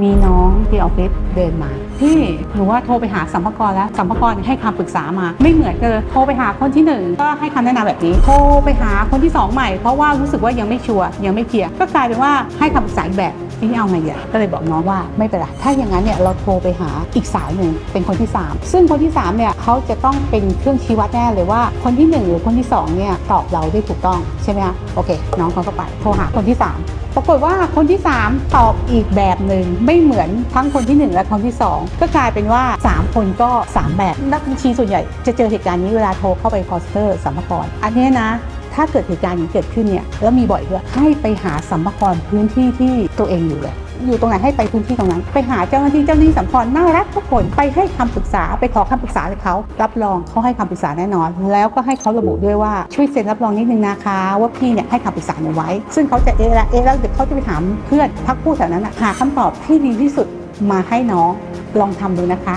มีน้องที่ออฟฟิศเดินมาพี่หนูว่าโทรไปหาสัมภาระแล้วสัมภาระให้คำปรึกษามา ไม่เหมือนกันเลยโทรไปหาคนที่หนึ่งก็ให้คำแนะนำแบบนี้โทรไปหาคนที่สองใหม่เพราะว่ารู้สึกว่ายังไม่ชัวร์ยังไม่เคลียร์ก็กลายเป็นว่าให้คำปรึกษาอีกแบบทีนี่เอาไงอะก็เลยบอกน้องว่าไม่เป็นไรถ้าอย่างนั้นเนี่ยเราโทรไปหาอีกสายหนึ่งเป็นคนที่สามซึ่งคนที่สามเนี่ยเขาจะต้องเป็นเครื่องชี้วัดแน่เลยว่าคนที่หนึ่งหรือคนที่สองเนี่ยตอบเราได้ถูกต้องใช่ไหมคะโอเค น้องเขาก็ไปโทรหาคนที่สามปรากฏว่าคนที่ 3 ตอบอีกแบบหนึ่งไม่เหมือนทั้งคนที่ 1 และคนที่ 2 ก็กลายเป็นว่า 3 คนก็ 3 แบบ นักบัญชีส่วนใหญ่จะเจอเหตุการณ์นี้เวลาโทรเข้าไปคอสเทอร์สัมภาระอันนี้นะถ้าเกิดเหตุการณ์นี้เกิดขึ้นเนี่ยแล้วมีบ่อยด้วยให้ไปหาสัมภาระพื้นที่ที่ตัวเองอยู่เลย อยู่ตรงไหนให้ไปพื้นที่ตรงนั้น ไปหาเจ้าหน้าที่เจ้าหน้าที่สัมพรน่ารักทุกคนไปให้คำปรึกษาไปขอคำปรึกษาจากเขารับรองเขาให้คำปรึกษาแน่นอน แล้วก็ให้เขาระบุด้วยว่าช่วยเซ็นรับรองนิดนึงนะคะ ว่าพี่เนี่ยให้คำปรึกษาหนูไว้ ซึ่งเขาจะเอะละเอะแล้วเดี๋ยวเขาจะไปถามเพื่อนพักผู้แถวนั้นหาคำตอบที่ดีที่สุดมาให้น้องลองทำดูนะคะ